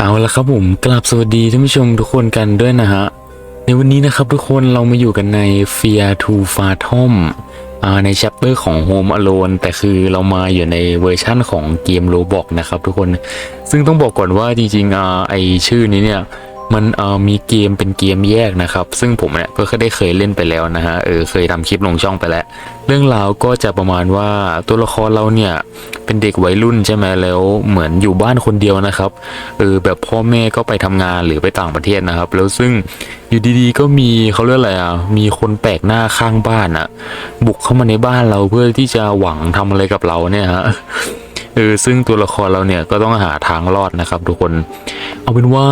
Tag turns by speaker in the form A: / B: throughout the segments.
A: เอาละครับผมกราบสวัสดีท่านผู้ชมทุกคนกันด้วยนะฮะ ในวันนี้นะครับทุกคนเรามาอยู่กันใน Fear to Fathom อ่าในแชปเตอร์ของ Home Alone แต่คือเรามาอยู่ในเวอร์ชั่นของเกม Roblox นะครับทุกคน ซึ่งต้องบอกก่อนว่าจริงๆอ่าไอชื่อนี้เนี่ย มันมีเกมเป็นเกมแยกนะครับ ซึ่งผมเนี่ยก็ได้เคยเล่นไปแล้วนะฮะเออเคยทำคลิปลงช่องไปแล้ว เรื่องราวก็จะประมาณว่าตัวละครเราเนี่ย เป็นเด็กวัยรุ่นใช่ไหมแล้วเหมือนอยู่บ้านคนเดียวนะครับเออแบบพ่อแม่ก็ไปทำงานหรือไปต่างประเทศนะครับ แล้วซึ่งอยู่ดีๆ ก็มีเขาเรียกอะไรอะมีคนแปลกหน้าข้างบ้านอะ บุกเข้ามาในบ้านเราเพื่อที่จะหวังทำอะไรกับเราเนี่ยฮะเออซึ่งตัวละครเราเนี่ยก็ต้องหาทางรอดนะครับ ทุกคน เอาเป็นว่า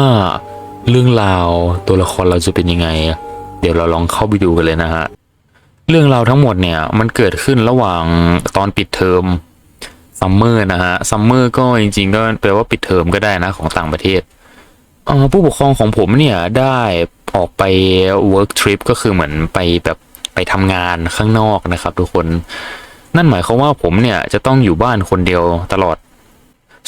A: เรื่องราวตัวละครเราจะเป็นยังไง เดี๋ยวเราลองเข้าไปดูกันเลยนะฮะเรื่องราวทั้งหมดเนี่ยมันเกิดขึ้นระหว่างตอนปิดเทอม ซัมเมอร์นะฮะซัมเมอร์ก็จริง ๆ ก็แปลว่าปิดเทอมก็ได้นะของต่างประเทศอ่อผู้ปกครองของผมเนี่ยได้ออกไป work trip ก็คือเหมือนไปแบบไปทำงานข้างนอกนะครับ ทุกคนนั่นหมายความว่าผมเนี่ยจะต้องอยู่บ้านคนเดียวตลอด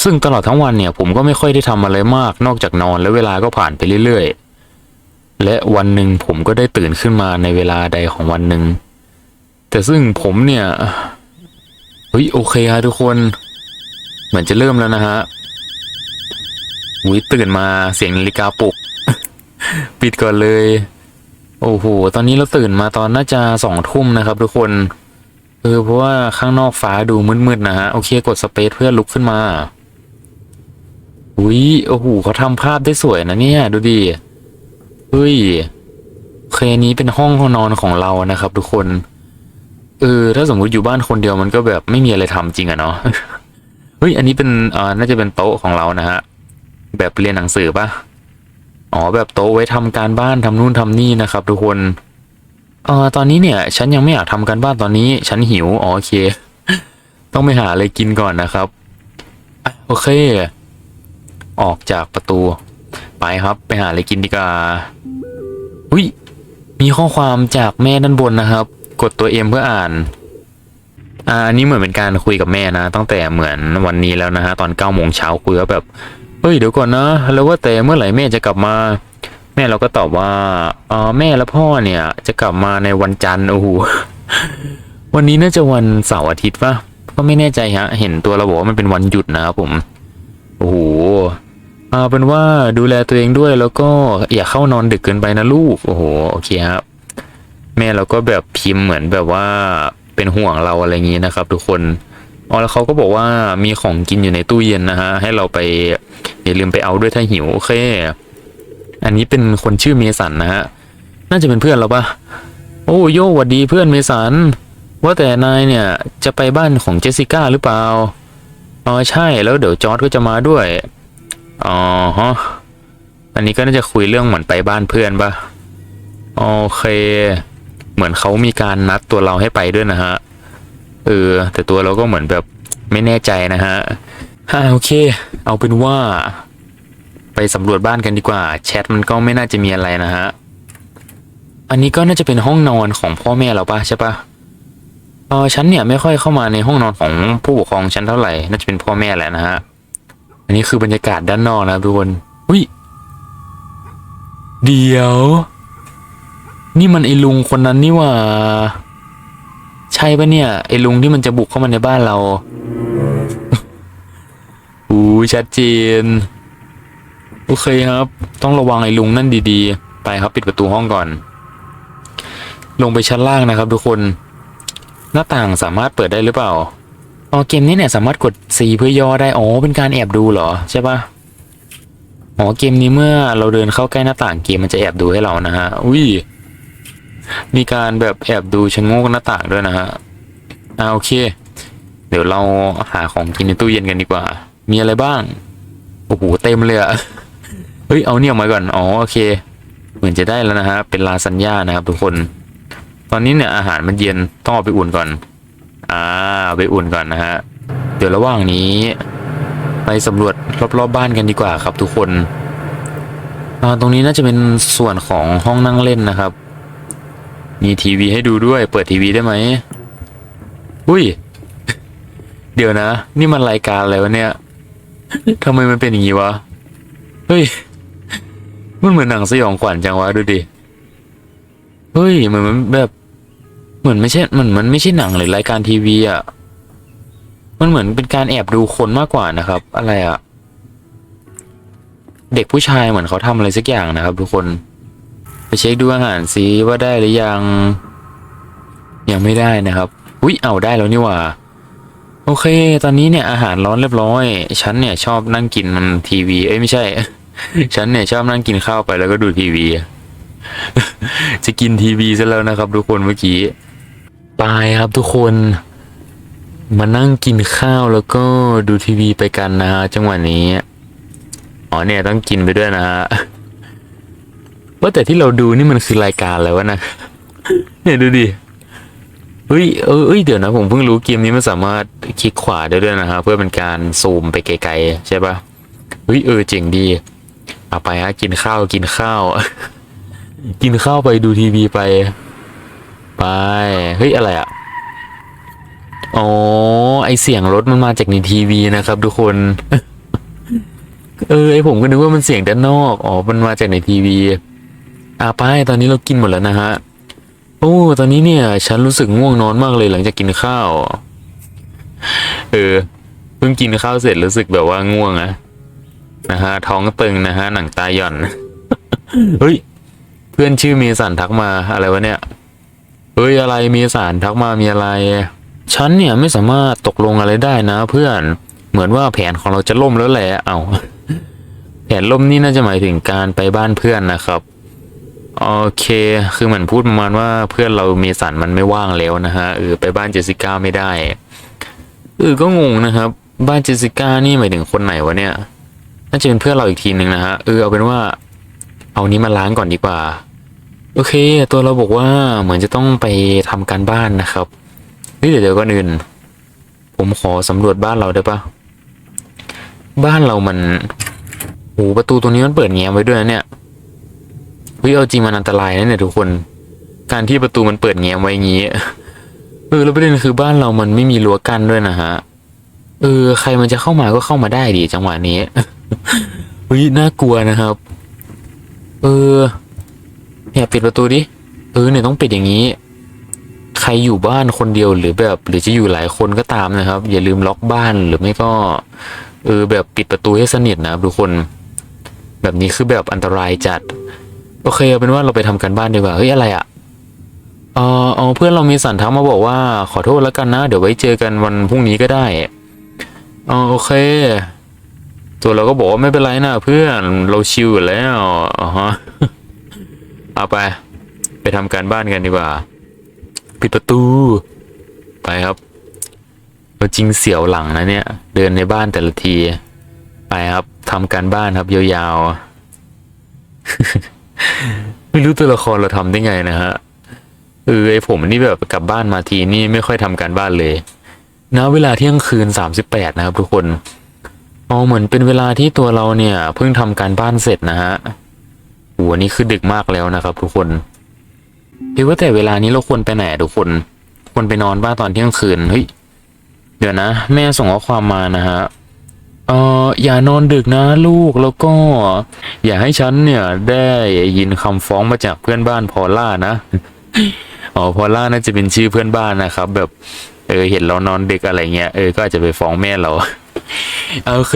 A: ซึ่งตลอดทั้งวันเนี่ย ผมก็ไม่ค่อยได้ทำอะไรมากนอกจากนอนแล้วเวลาก็ผ่านไปเรื่อยๆ และวันหนึ่งผมก็ได้ตื่นขึ้นมาในเวลาใดของวันหนึ่งแต่ซึ่งผมเนี่ย เฮ้ยโอเคฮะทุกคน เหมือนจะเริ่มแล้วนะฮะอุ้ยตื่นมาเสียงนาฬิกาปลุก ปิดก่อนเลย โอ้โหตอนนี้เราตื่นมาตอนน่าจะสองทุ่มนะครับ ทุกคนเออเพราะว่าข้างนอกฟ้าดูมืดๆนะฮะโอเคกดสเปซเพื่อลุกขึ้นมาอุ้ยโอ้โหเขาทำภาพได้สวยนะเนี่ย ดูดิเฮ้ยเคนี้เป็นห้องห้องนอนของเรานะครับ ทุกคน เออถ้าสมมุติอยู่บ้านคนเดียวมันก็แบบไม่มีอะไรทำจริงอะเนาะเฮ้ยอันนี้เป็นอ่าน่าจะเป็นโต๊ะของเรานะฮะแบบเรียนหนังสือปะอ๋อแบบโต๊ะไว้ทำการบ้านทำนู่นทำนี่นะครับ ทุกคนเออตอนนี้เนี่ย ฉันยังไม่อยากทำการบ้านตอนนี้ ฉันหิวอ๋อโอเค ต้องไปหาอะไรกินก่อนนะครับโอเค ออกจากประตู ไปครับ ไปหาอะไรกินดีกว่าอุ้ยมีข้อความจากแม่ด้านบนนะครับ กดตัวเอ็มเพื่ออ่านอ่าอันนี้เหมือนเป็นการคุยกับแม่นะ ตั้งแต่เหมือนวันนี้แล้วนะฮะตอนเก้าโมงเช้าคุยว่าแบบเฮ้ยเดี๋ยวก่อนนะ แล้วว่าแต่เมื่อไหร่แม่จะกลับมา แม่เราก็ตอบว่าเออแม่และพ่อเนี่ย จะกลับมาในวันจันทร์โอ้โหวันนี้น่าจะวันเสาร์อาทิตย์ปะก็ไม่แน่ใจฮะ เห็นตัวเราบอกว่ามันเป็นวันหยุดนะครับผมโอ้โหเอาเป็นว่าดูแลตัวเองด้วยแล้วก็อย่าเข้านอนดึกเกินไปนะลูก โอ้โห โอเคครับ แม่เราก็แบบพิมพ์เหมือนแบบว่าเป็นห่วงเราอะไรอย่างนี้นะครับ ทุกคนอ๋อแล้วเขาก็บอกว่ามีของกินอยู่ในตู้เย็นนะฮะให้เราไปอย่าลืมไปเอาด้วยถ้าหิวโอเค อันนี้เป็นคนชื่อเมสันนะฮะน่าจะเป็นเพื่อนเราปะโอ้โยหวัดดีเพื่อนเมสันว่าแต่นายเนี่ยจะไปบ้านของเจสสิก้าหรือเปล่าอ๋อใช่แล้วเดี๋ยวจอร์ดก็จะมาด้วยอ๋อฮะอันนี้ก็น่าจะคุยเรื่องเหมือนไปบ้านเพื่อนปะโอเค เหมือนเขามีการนัดตัวเราให้ไปด้วยนะฮะ เออ แต่ตัวเราก็เหมือนแบบไม่แน่ใจนะฮะฮ่าโอเค เอาเป็นว่า ไปสำรวจบ้านกันดีกว่า แชทมันก็ไม่น่าจะมีอะไรนะฮะ อันนี้ก็น่าจะเป็นห้องนอนของพ่อแม่เราปะใช่ปะเออฉันเนี่ยไม่ค่อยเข้ามาในห้องนอนของผู้ปกครองฉันเท่าไหร่ น่าจะเป็นพ่อแม่แหละนะฮะ อันนี้คือบรรยากาศด้านนอกนะครับทุกคน อุ้ย เดี๋ยว นี่มันไอลุงคนนั้นนี่ว่า ใช่ปะเนี่ย ไอลุงที่มันจะบุกเข้ามาในบ้านเราอู้ชัดเจนโอเคครับ ต้องระวังไอ้ลุงนั่นดีๆ ไปครับปิดประตูห้องก่อน ลงไปชั้นล่างนะครับ ทุกคน หน้าต่างสามารถเปิดได้หรือเปล่าอ๋อเกมนี้เนี่ยสามารถกด C เพื่อย่อได้อ๋อเป็นการแอบดูเหรอใช่ปะอ๋อเกมนี้เมื่อเราเดินเข้าใกล้หน้าต่างเกมมันจะแอบดูให้เรานะฮะอุ้ย มีการแบบแอบดูชะงกหน้าต่างด้วยนะฮะอ่าโอเค เดี๋ยวเราหาของกินในตู้เย็นกันดีกว่า มีอะไรบ้าง โอ้โหเต็มเลยอะเฮ้ยเอาเนี่ยมาก่อน อ๋อโอเค เหมือนจะได้แล้วนะฮะ เป็นลาซานญ่านะครับทุกคน ตอนนี้เนี่ยอาหารมันเย็นต้องเอาไปอุ่นก่อน อ่าไปอุ่นก่อนนะฮะ เดี๋ยวระหว่างนี้ ไปสำรวจรอบๆบบ้านกันดีกว่าครับทุกคนอ่าตรงนี้น่าจะเป็นส่วนของห้องนั่งเล่นนะครับ มีทีวีให้ดูด้วย เปิดทีวีได้ไหม อุ้ย เดี๋ยวนะ นี่มันรายการอะไรวะเนี่ยทำไมมันเป็นอย่างนี้วะ เฮ้ย มันเหมือนหนังสยองขวัญจังวะดูดิ เฮ้ยเหมือนมันแบบ เหมือนไม่ใช่เหมือนมันไม่ใช่หนังหรือรายการทีวีอะ มันเหมือนเป็นการแอบดูคนมากกว่านะครับ อะไรอะ เด็กผู้ชายเหมือนเขาทำอะไรสักอย่างนะครับ ทุกคน ไปเช็คดูอาหารซิว่าได้หรือยัง ยังไม่ได้นะครับอุ๊ยเอาได้แล้วนี่หว่า โอเค ตอนนี้เนี่ยอาหารร้อนเรียบร้อย ฉันเนี่ยชอบนั่งกินทีวี เอ้ยไม่ใช่ ฉันเนี่ยชอบนั่งกินข้าวไปแล้วก็ดูทีวี จะกินทีวีซะแล้วนะครับ ทุกคนเมื่อกี้ไปครับทุกคนมานั่งกินข้าวแล้วก็ดูทีวีไปกันนะฮะจังหวะนี้ อ๋อเนี่ยต้องกินไปด้วยนะฮะ ว่าแต่ที่เราดูนี่มันคือรายการอะไรวะนะ เนี่ยดูดิ เฮ้ยเออเอ้ยเดี๋ยวนะ ผมเพิ่งรู้เกมนี้มันสามารถคลิกขวาได้ด้วยนะฮะเพื่อเป็นการซูมไปไกลๆ ใช่ปะเฮ้ยเออเจ๋งดี เอาไปฮะกินข้าวกินข้าว กินข้าวไปดูทีวีไป ไป เฮ้ยอะไรอะ่ะอ๋อไอเสียงรถมันมาจากในทีวีนะครับ ทุกคน เออไอผมก็นึกว่ามันเสียงด้านนอก อ๋อ มันมาจากในทีวี อะไปตอนนี้เรากินหมดแล้วนะฮะ โอ้ ตอนนี้เนี่ย ฉันรู้สึกง่วงนอนมากเลยหลังจากกินข้าว เออ เพิ่งกินข้าวเสร็จรู้สึกแบบว่าง่วงอะนะฮะ ท้องตึงนะฮะ หนังตาหย่อน เฮ้ย เพื่อนชื่อเมสันทักมาอะไรวะเนี่ย เฮ้ยอะไรเมสันทักมามีอะไร ฉันเนี่ยไม่สามารถตกลงอะไรได้นะ เพื่อน เหมือนว่าแผนของเราจะล่มแล้วแหละ เอาแผนล่มนี่น่าจะหมายถึงการไปบ้านเพื่อนนะครับ โอเค คือเหมือนพูดประมาณว่าเพื่อนเราเมสันมันไม่ว่างแล้วนะฮะเออไปบ้านเจสสิก้าไม่ได้เออก็งงนะครับ บ้านเจสสิก้านี่หมายถึงคนไหนวะเนี่ย น่าจะเป็นเพื่อนเราอีกทีหนึ่งนะฮะเออเอาเป็นว่า เอานี้มาล้างก่อนดีกว่า โอเค ตัวเราบอกว่าเหมือนจะต้องไปทำการบ้านนะครับเฮ้ยเดี๋ยวเดี๋ยวก่อนอื่น ผมขอสำรวจบ้านเราได้ปะบ้านเรามันโหประตูตรงนี้มันเปิดแง้มไว้ด้วยนะเนี่ย เฮ้ยเอาจริงมันอันตรายนะเนี่ยทุกคน การที่ประตูมันเปิดแง้มไว้อย่างงี้เออแล้วประเด็นคือบ้านเรามันไม่มีรั้วกั้นด้วยนะฮะเออ ใครมันจะเข้ามาก็เข้ามาได้ดิจังหวะนี้เฮ้ยน่ากลัวนะครับ เออเนี่ยปิดประตูดิเออเนี่ยต้องปิดอย่างนี้ ใครอยู่บ้านคนเดียวหรือแบบ หรือจะอยู่หลายคนก็ตามนะครับ อย่าลืมล็อกบ้านหรือไม่ก็ เออแบบปิดประตูให้สนิทนะครับทุกคน แบบนี้คือแบบอันตรายจัด โอเคเอาเป็นว่าเราไปทำการบ้านดีกว่า เฮ้ย อะไรอะ่ะเออเอาเพื่อนเรามีสันทักมาบอกว่าขอโทษแล้วกันนะ เดี๋ยวไว้เจอกันวันพรุ่งนี้ก็ได้อ๋อโอเค ตัวเราก็บอกว่าไม่เป็นไรนะเพื่อนเราชิลอยู่แล้วอ๋อฮะเอาไป ไปทำการบ้านกันดีกว่าปิดประตู ไปครับเราจริงเสียวหลังนะเนี่ย เดินในบ้านแต่ละที ไปครับทำการบ้านครับยาวๆ ไม่รู้ตัวละครเราทำได้ไงนะฮะเออไอผมนี่แบบกลับบ้านมาทีนี่ไม่ค่อยทำการบ้านเลยณเวลาเที่ยงคืนสามสิบแปดนะครับทุกคนเอ๋อเหมือนเป็นเวลาที่ตัวเราเนี่ย เพิ่งทำการบ้านเสร็จนะฮะหัวนี่คือดึกมากแล้วนะครับ ทุกคนเฮ้ยว่าแต่เวลานี้เราควรไปไหนทุกคนควรไปนอนบ้านตอนเที่ยงคืนเฮ้ยเดี๋ยวนะ แม่ส่งข้อความมานะฮะ เอออย่านอนดึกนะลูกแล้วก็ อย่าให้ฉันเนี่ยได้ยินคำฟ้องมาจากเพื่อนบ้านพอล่านะอ๋อพอล่าน่าจะเป็นชื่อเพื่อนบ้านนะครับ แบบเออเห็นเรานอนดึกอะไรเงี้ยเออก็อาจจะไปฟ้องแม่เราเอาโอเค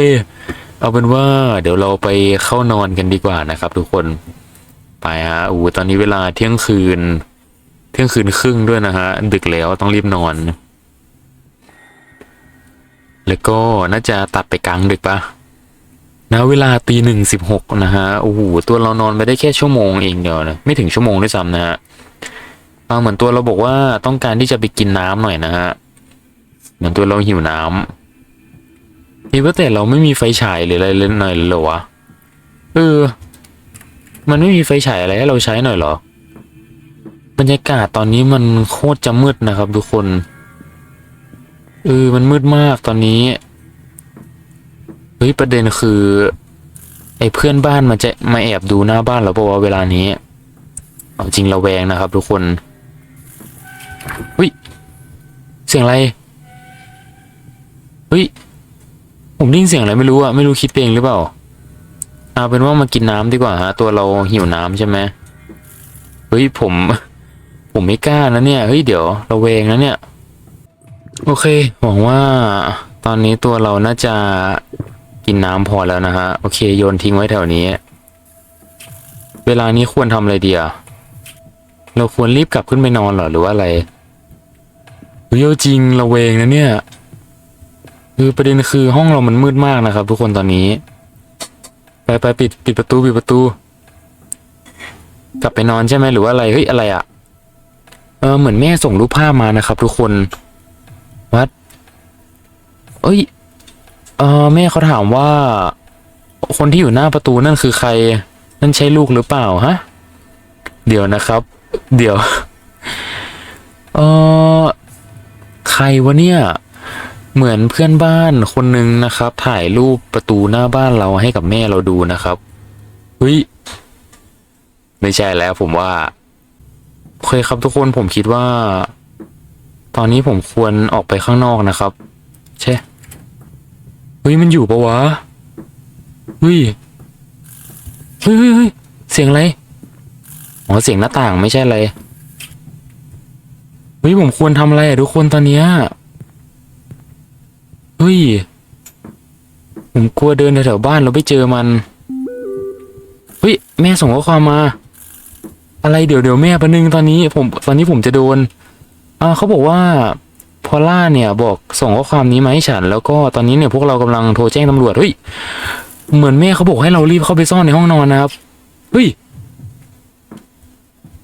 A: เอาเป็นว่า เดี๋ยวเราไปเข้านอนกันดีกว่านะครับ ทุกคนไปฮะอู้ตอนนี้เวลาเที่ยงคืน เที่ยงคืนครึ่งด้วยนะฮะดึกแล้วต้องรีบนอน แล้วก็น่าจะตัดไปกลางดึกปะนะเวลาตีหนึ่งสิบหกนะฮะโอ้โหตัวเรานอนไปได้แค่ชั่วโมงเองเดียวนะไม่ถึงชั่วโมงด้วยซ้ำนะฮะอ่าเหมือนตัวเราบอกว่าต้องการที่จะไปกินน้ำหน่อยนะฮะเหมือนตัวเราหิวน้ำเฮ้ยว่าแต่เราไม่มีไฟฉายหรืออะไรเลยหน่อยเลยเหรอวะเออ มันไม่มีไฟฉายอะไรให้เราใช้หน่อยหรอ บรรยากาศตอนนี้มันโคตรจะมืดนะครับทุกคน เออมันมืดมากตอนนี้ เฮ้ย ประเด็นคือ ไอ้เพื่อนบ้านมันจะมาแอบดูหน้าบ้านเราเพราะว่าเวลานี้ เอาจริงเราแวงนะครับทุกคนเฮ้ย เสียงอะไร เฮ้ย ผมได้ยินเสียงอะไรไม่รู้อะไม่รู้คิดเองหรือเปล่า เอาเป็นว่ามากินน้ำดีกว่าฮะ ตัวเราหิวน้ำใช่ไหมเฮ้ยผม ผมไม่กล้านะเนี่ย เฮ้ยเดี๋ยวเราเวงนะเนี่ย โอเค หวังว่าตอนนี้ตัวเราน่าจะกินน้ำพอแล้วนะฮะ โอเค โยนทิ้งไว้แถวนี้ เวลานี้ควรทำอะไรดีอะเราควรรีบกลับขึ้นไปนอนเหรอหรือว่าอะไรเฮ้ยเอาจริงราเวงนะเนี่ย คือประเด็นคือห้องเรามันมืดมากนะครับ ทุกคนตอนนี้ ไปไปปิดปิดประตูปิดประตู กลับไปนอนใช่ไหมหรือว่าอะไรเฮ้ยอะไรอะเออเหมือนแม่ส่งรูปภาพมานะครับ ทุกคน วัดเอ้ยเออแม่เขาถามว่า คนที่อยู่หน้าประตูนั่นคือใคร นั่นใช่ลูกหรือเปล่าฮะ เดี๋ยวนะครับ เดี๋ยว เออใครวะเนี่ย เหมือนเพื่อนบ้านคนหนึ่งนะครับ ถ่ายรูปประตูหน้าบ้านเราให้กับแม่เราดูนะครับเฮ้ยไม่ใช่แล้วผมว่าโอเคครับทุกคนผมคิดว่า ตอนนี้ผมควรออกไปข้างนอกนะครับ ใช่เฮ้ยมันอยู่ปะวะเฮ้ยเฮ้ยเฮ้ยเสียงอะไรอ๋อเสียงหน้าต่างไม่ใช่อะไรเฮ้ยผมควรทำอะไรอะทุกคนตอนเนี้ยเฮ้ยผมกลัวเดินแถวๆบ้านเราไม่เจอมันเฮ้ยแม่ส่งข้อความมา อะไรเดี๋ยวเดี๋ยวแม่ประนึงตอนนี้ ผมตอนนี้ผมจะโดน อ่าเขาบอกว่าพอล่าเนี่ยบอกส่งข้อความนี้มาให้ฉัน แล้วก็ตอนนี้เนี่ยพวกเรากำลังโทรแจ้งตำรวจเฮ้ยเหมือนแม่เขาบอกให้เรารีบเข้าไปซ่อนในห้องนอนนะครับเฮ้ย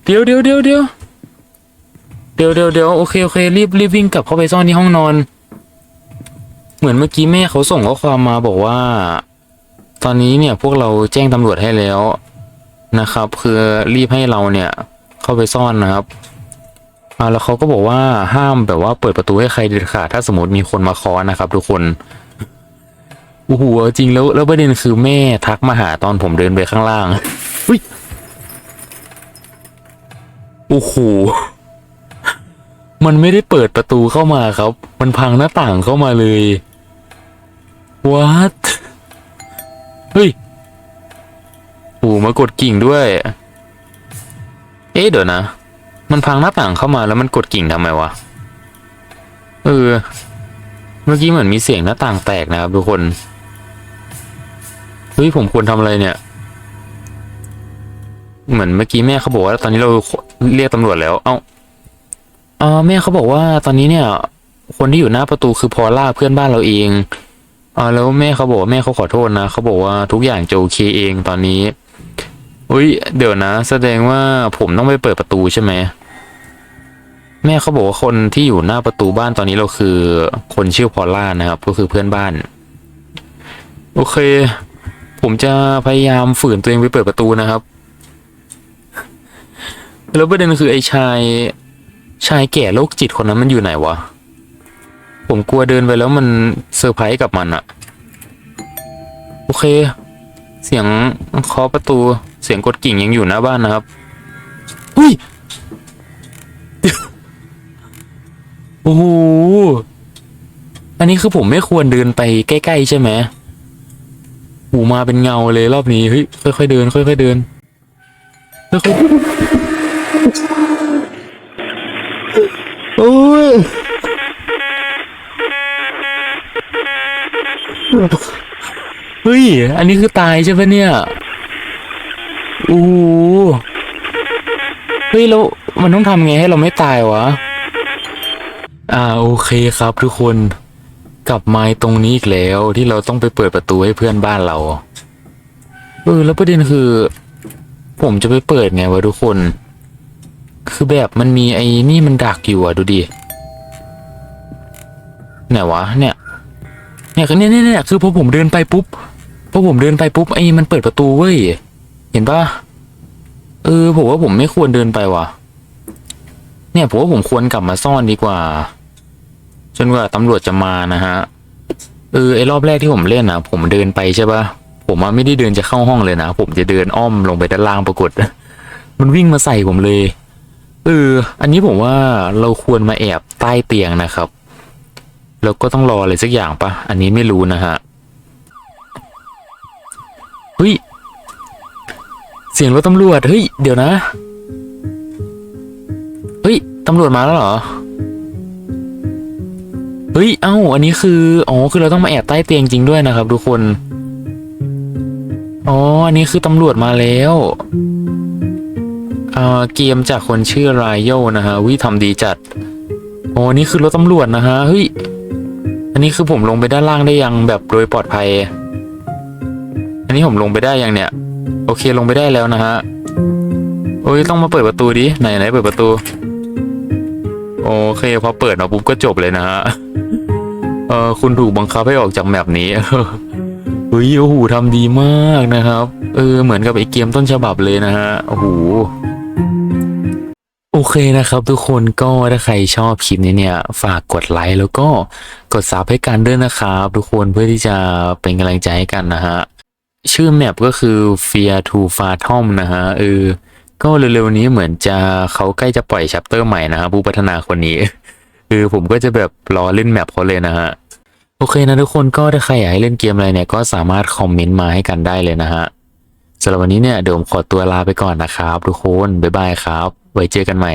A: เดี๋ยวเดี๋ยวเดี๋ยวเดี๋ยวเดี๋ยวเดี๋ยวเดี๋ยวโอเคโอเครีบรีบวิ่งกลับเข้าไปซ่อนที่ห้องนอน เหมือนเมื่อกี้แม่เขาส่งข้อความมาบอกว่า ตอนนี้เนี่ยพวกเราแจ้งตำรวจให้แล้วนะครับ คือรีบให้เราเนี่ย เข้าไปซ่อนนะครับ อ่าแล้วเขาก็บอกว่าห้ามแบบว่าเปิดประตูให้ใครเด็ดขาดถ้าสมมติมีคนมาเคอนะครับทุกคนโอ้โหเอาจริงแล้วแล้วประเด็นคือแม่ทักมาหาตอนผมเดินไปข้างล่างอุ้ยโอ้โหมันไม่ได้เปิดประตูเข้ามาครับ มันพังหน้าต่างเข้ามาเลย what เฮ้ยโอ้มากดกิ่งด้วย เอ๊ะเดี๋ยวนะ มันพังหน้าต่างเข้ามาแล้วมันกดกิ่งทำไมวะ เออ เมื่อกี้เหมือนมีเสียงหน้าต่างแตกนะครับทุกคน เฮ้ยผมควรทำอะไรเนี่ย เหมือนเมื่อกี้แม่เขาบอกว่าตอนนี้เราเรียกตำรวจแล้ว เอ้าอ่าแม่เขาบอกว่าตอนนี้เนี่ย คนที่อยู่หน้าประตูคือพอล่าเพื่อนบ้านเราเองอ่าแล้วแม่เขาบอกว่าแม่เขาขอโทษนะเขาบอกว่าทุกอย่างจะโอเคเองตอนนี้ อุ้ยเดี๋ยวนะ แสดงว่าผมต้องไปเปิดประตูใช่ไหม แม่เขาบอกว่าคนที่อยู่หน้าประตูบ้านตอนนี้เราคือคนชื่อพอลล่านะครับ ก็คือเพื่อนบ้าน โอเค ผมจะพยายามฝืนตัวเองไปเปิดประตูนะครับ แล้วประเด็นคือไอ้ชายชายแก่โรคจิตคนนั้นมันอยู่ไหนวะ ผมกลัวเดินไปแล้วมันเซอร์ไพรส์กับมันอะโอเค เสียงเคาะประตู เสียงกดกิ่งยังอยู่หน้าบ้านนะครับ อุ้ย อ้โหอันนี้คือผมไม่ควรเดินไปใกล้ๆใช่ไหมหูมาเป็นเงาเลยรอบนี้เฮ้ยค่อยๆเดิน ค่อยๆเดินค่อยๆโอ้ยเฮ้ย อันนี้คือตายใช่ปะเนี่ยโอ้โหเฮ้ยแล้วมันต้องทำไงให้เราไม่ตายวะ อ่าโอเคครับทุกคนกลับมาตรงนี้อีกแล้วที่เราต้องไปเปิดประตูให้เพื่อนบ้านเราเออแล้วประเด็นคือ ผมจะไปเปิดไงวะทุกคน คือแบบมันมีไอ้นี่มันดักอยู่อะดูดิไหนวะเนี่ยเนี่ยคือเนี่ยเนี่ยคือพอผมเดินไปปุ๊บพอผมเดินไปปุ๊บไอ้มันเปิดประตูเว้ยเห็นปะเออผมว่าผมไม่ควรเดินไปว่ะ เนี่ยผมว่าผมควรกลับมาซ่อนดีกว่า จนกว่าตำรวจจะมานะฮะเออไอรอบแรกที่ผมเล่นนะผมเดินไปใช่ปะผมไม่ได้เดินจะเข้าห้องเลยนะผมจะเดินอ้อมลงไปด้านล่างปรากฏมันวิ่งมาใส่ผมเลยเอออันนี้ผมว่าเราควรมาแอบใต้เตียงนะครับแล้วก็ต้องรออะไรสักอย่างปะอันนี้ไม่รู้นะฮะเฮ้ยเสียงรถตำรวจเฮ้ยเดี๋ยวนะเฮ้ยตำรวจมาแล้วเหรอ เฮ้ย เอ้า อันนี้คือ อ๋อ คือเราต้องมาแอบใต้เตียงจริงด้วยนะครับ ทุกคน อ๋อ อันนี้คือตำรวจมาแล้วอ่าเกมจากคนชื่อไรโยนะฮะวิทำดีจัด อ๋อ นี่คือรถตำรวจนะฮะ เฮ้ย อันนี้คือผมลงไปด้านล่างได้ยังแบบโดยปลอดภัย อันนี้ผมลงไปได้ยังเนี่ย โอเค ลงไปได้แล้วนะฮะ โอ้ย ต้องมาเปิดประตูดิ ไหนไหนเปิดประตู โอเค พอเปิดมาปุ๊บก็จบเลยนะฮะ เออคุณถูกบังคับให้ออกจากแมปนี้เฮ้ยโอ้โหทำดีมากนะครับ เออ เหมือนกับไอเกมต้นฉบับเลยนะฮะโอ้โหโอเคนะครับทุกคนก็ถ้าใครชอบคลิปนี้เนี่ย ฝากกดไลค์แล้วก็กดซับให้กันด้วยนะครับทุกคนเพื่อที่จะเป็นกำลังใจให้กันนะฮะชื่อแมปก็คือ Fear to f a t o m นะฮะเออก็เร็วๆนี้เหมือนจะเขาใกล้จะปล่อยชัปเตอร์ใหม่นะฮะผู้พัฒนาคนนี้ คือผมก็จะแบบรอเล่นแมปเขาเลยนะฮะ โอเคนะทุกคนก็ถ้าใครอยากให้เล่นเกมอะไรเนี่ยก็สามารถคอมเมนต์มาให้กันได้เลยนะฮะสำหรับวันนี้เนี่ยเดี๋ยวผมขอตัวลาไปก่อนนะครับทุกคน บ๊ายบายครับ ไว้เจอกันใหม่